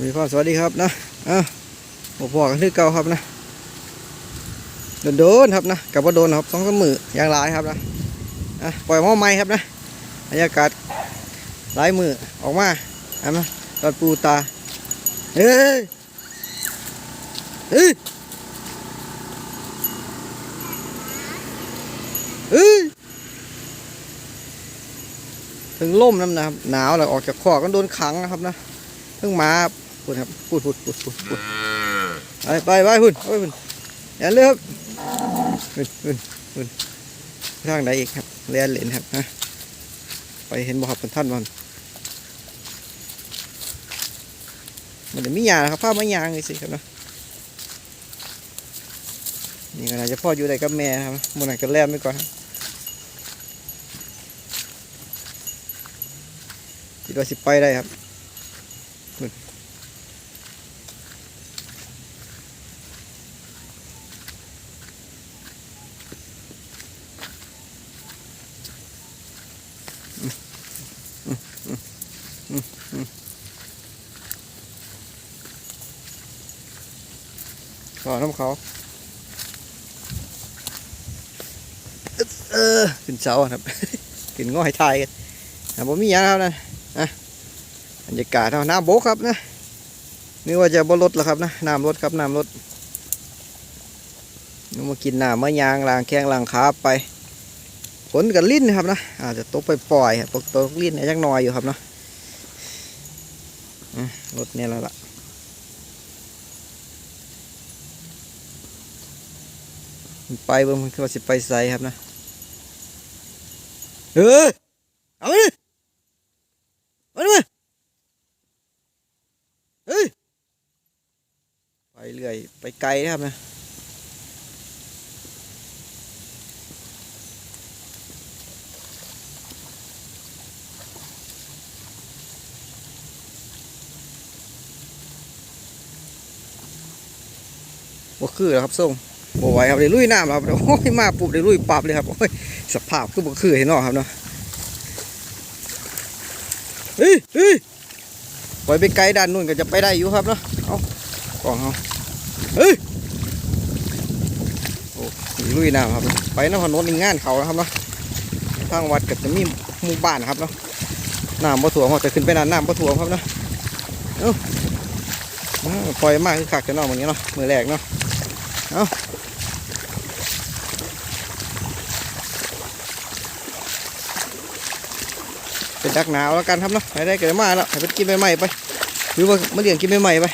มีพ่อสวัสดีครับนะอะผมพอกันที่เก่าครับนะโดนครับนะกับว่าโดนครับสองสามมือย่างหลายครับนะอะปล่อยหม้อไม้ครับนะบรรยากาศหลายมือออกมาเอามาตอดปูตาเฮ้ยเฮ้ยเฮ้ยถึงล่มน้ำนะครับหนาวแล้วออกจากคอก็โดนขังนะครับนะ พิ่งมาครับพูดครับพูดพูดพูดพูดพูดไปไปไปพูดไปพูดอย่าเลือกพูดพูดพูดทางไหนอีกครับเรียนเหรียญครับฮะไปเห็นบ่ครับเป็นท่านมันมันจะมียานะครับภาพไม่ยางเลยสิครับเนาะนี่ก็น่าจะพ่ออยู่ได้กับแม่ครับมันไหนก็แลมไปก่อนครับคิดว่าสิไปได้ครับ ขอน้ำเขาเออขึ้นเสาครับ ขึ้นง่อยทายกันนะผมมีหยังครับนะ รรยากาศเอาน้ำโบกครับนะนึกว่าจะบ่ลดแล้วครับนะน้ำลดครับน้ำลดนึกมากินน้ำมะยางล้างแข้งล้างขาไปฝนกับลิ้นนะครับนะอาจจะตกไปปล่อยตกตกลิ้นยังน้อยอยู่ครับเนาะอะลดเนี่ยแล้วล่ะไปเบิ่งมันคือว่าสิไปใส่ครับนะเออเอาไปดิเอาดิเฮ้ยไปเรื่อยไปไกลนะครับนะว่คือแล้วครับส่งบ่ไหวครับเดี๋ยวลุยน้ำครับโอ้ยมาปุ๊บเดี๋ยวลุยปับเลยครับโอ้ยสภาพคือบ่คือเห็นเนาะครับเนาะเฮ้ยเฮ้ยปล่อยไปไกลด้านนู้นก็จะไปได้อยู่ครับเนาะเอากล่องเอา เฮ้ยโอ้ลุยน้ำครับ ไปนครนนท์งานเขาแล้วครับเนาะทางวัดก็จะมีหมู่บ้านครับเนาะน้ำบ่ถ่วมเขาจะขึ้นไปนานน้ำบ่ถ่วมครับเนาะเอ้าอ้าปล่อยมากคือคักจะนาะอย่างเงี้เนาะมือแรกเนาะเป็นดักหนาวแล้วกันครับเนาะให้ได้เกิดมาแล้วให้เป็นกินใหม่ๆไปหรือว่ามาเลี้ยงกินใหม่ๆไป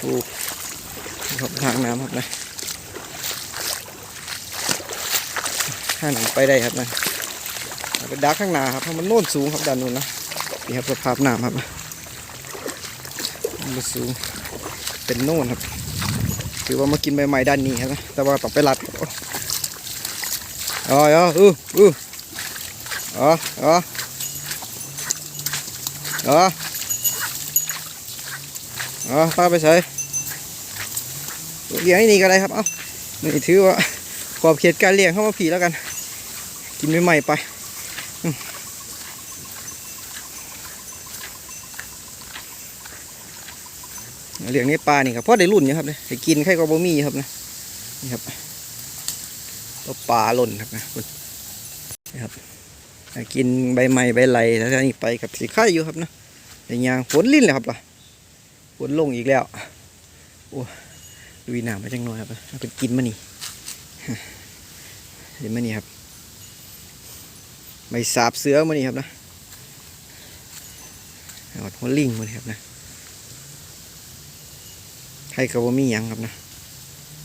โอ้ ครับทางน้ำครับนะข้างหนังไปได้ครับนะเป็นดักข้างหน้าครับเพราะมันโน่นสูงครับด้านนู้นนะนี่ครับสภาพน้ำครับมันสูงเป็นโน่นครับถือว่ามากินใหม่ด้านนี้ครับนะแต่ว่าต้องไปรัดอ๋ออ๋ออืออืออ๋ออ๋อออเออป้าไปใส่ เลี้ยงไอ้นี่ก็ได้ครับ เอ้านี่ถือว่าขอบเขตการเลี้ยงเข้ามาผีแล้วกัน กินใหม่ๆไปเลี้ยงในปลานี่ครับพ่อได้รุ่นอยู่ครับเนี่ยกินไข่กบะมี่ครับนะนี่ครับตัวปลาหล่นครับนะคุณนี่ครับกินใบไม้ใบไหลแล้วนี่ไปกับสีไข่อยู่ครับนะแต่ยางฝนลิ้นเลยครับล่ะฝนลงอีกแล้วโอ้ ดูหนามมาจังหน่อยครับเอาเป็นกินมานี่เห็นมานี่ครับไม่สาบเสือมานี่ครับนะเอาหัวลิงมานี่ครับนะไข่กระบมีหยังครับนะ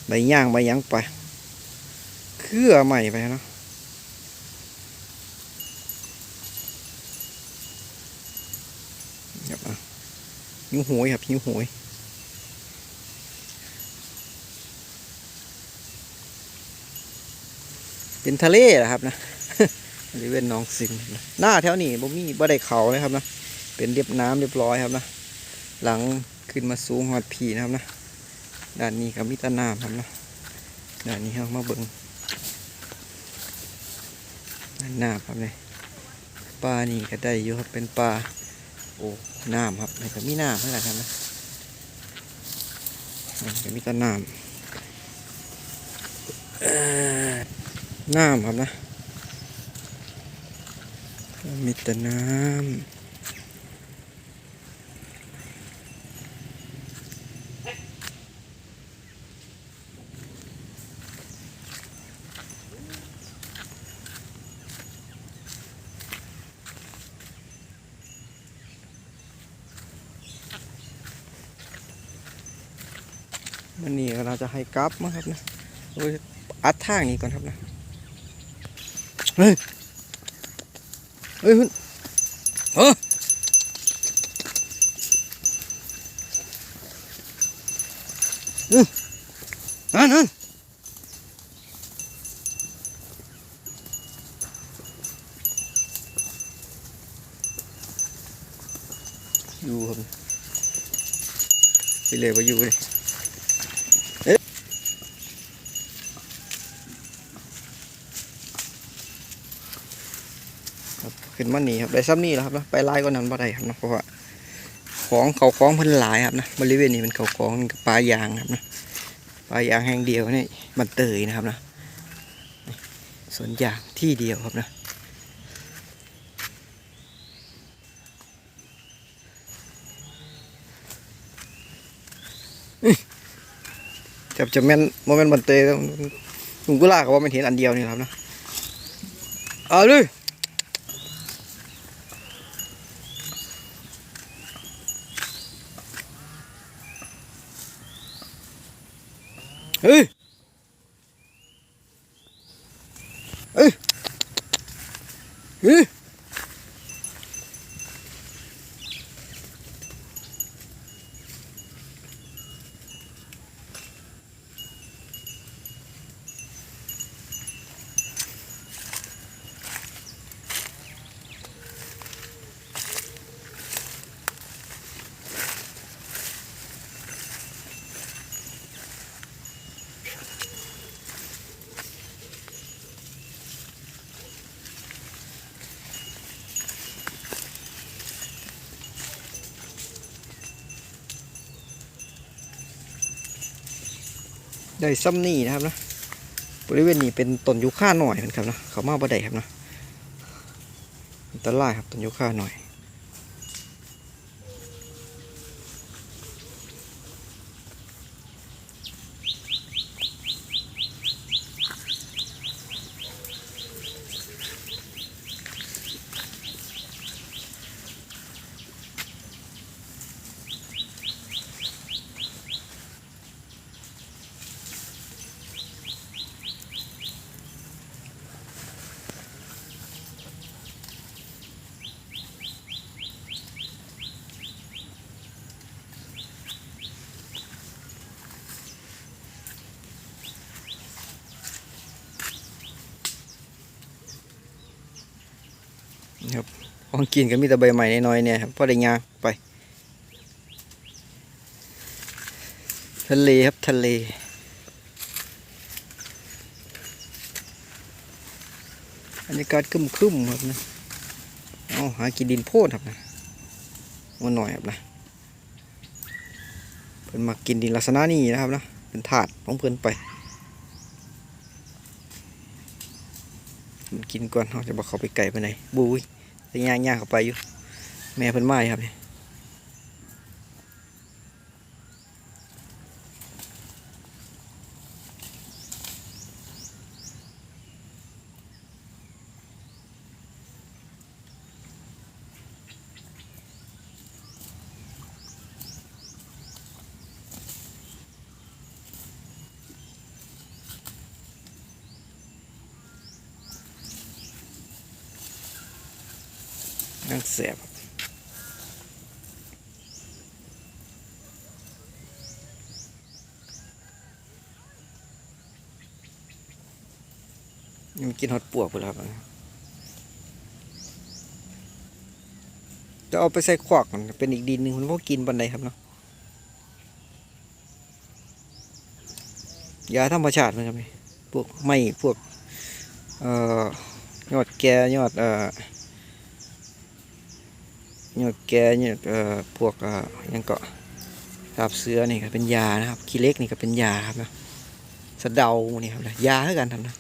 ใบย่างใบหยังไปเครือใหม่ไปเนาะครับอะหิวโหยครับหิวโหย เป็นทะเลเหรอครับนะบริเวณหนองสิงห์นะหน้าแถวนี้บ่มีบ่ได้เขาเลยครับนะเป็นเรียบน้ำเรียบร้อยครับนะหลังขึ้นมาสูงหอดผีนะครับนะด้านนี้ครับมิตรน้ำครับนะด้านนี้เรามาเบิ่งด้านหน้าครับเนี่ยปลานี่ก็ได้อยู่ครับเป็นปลาโอ้น้ำครับนี่ก็มีน้ำเท่าไหร่ครับนะนี่ก็มีต่น้ำ น้ำครับนะ มีแต่น้ำมันนี่เราจะให้กลับมั้งครับนะอัดทางนี้ก่อนครับนะ เฮ้ยเฮ้ยเอออืมนั่นนั่นอยู่ครับไปเลยว่าอยู่เลยเอ๊ะครับขึ้ นมาหนีครับได้ซ้ำนี่แล้วครับนะไปไล่ก็นั้นบ่ได้ครับนะเพราะว่าของเขาของเพิ่นหลายครับนะบริเวณนี้เป็นเขาของกับปลายางครับนะปลายางแห่งเดียวนี่มันเตยนะครับนะนี่สวนยางที่เดียวครับนะจะจะแม่นโมเมนต์บันเตยลุงกุลาก็ว่ามันเห็นอันเดียวนี่ครับนะเอาเลย เฮ้ ได้ซ้ำนี่นะครับนะบริเวณนี้เป็นต้นยูคาหน่อยนะครับนะเขามาบ่ได้ครับนะอันตรายครับต้นยูคาหน่อย ครับของกินก็มีแต่ใบใหม่น้อยๆเนี่ยครับพอได้ยางไป ทะเลครับทะเลบรรยากาศครึ้มครับนะเอาหากินดินโพดครับนะมันหน่อยครับนะเพิ่นมากินดินลักษณะนี้นะครับนะเป็นถาดของเพิ่นไปมันกินก่อนเขาจะบอกเขาไปไก่ไปไหนบุย สิย่างย่างเข้าไปอยู่ แม่เพิ่นมาอยู่ครับนี่ นั่งแสบยังกินฮอตปวกไปแล้วครับจะเอาไปใส่ขวากมันเป็นอีกดินหนึ่งมันพวกกินบันไดครับเนาะยาธรรมชาติเหมือนกันไหมพวกไม้พวกเอ่อยอดแกยอดเอ่อ เหงาแกเนี่ยเอ่อพวกยังเก็สาบเสือนี่ก็เป็นยานะครับขี้เล็กนี่ก็เป็นยาครับนะสะเดานี่ครับนะยาเท่ากันทำนะ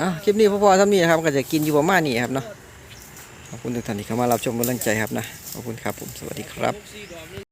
อะคลิปนี้พอๆทำนี่นะครับก็จะกินอยู่ประมาณนี้ครับเนาะขอบคุณทุกท่านที่เข้ามารับชมกำลังใจครับนะขอบคุณครับผมสวัสดีครับ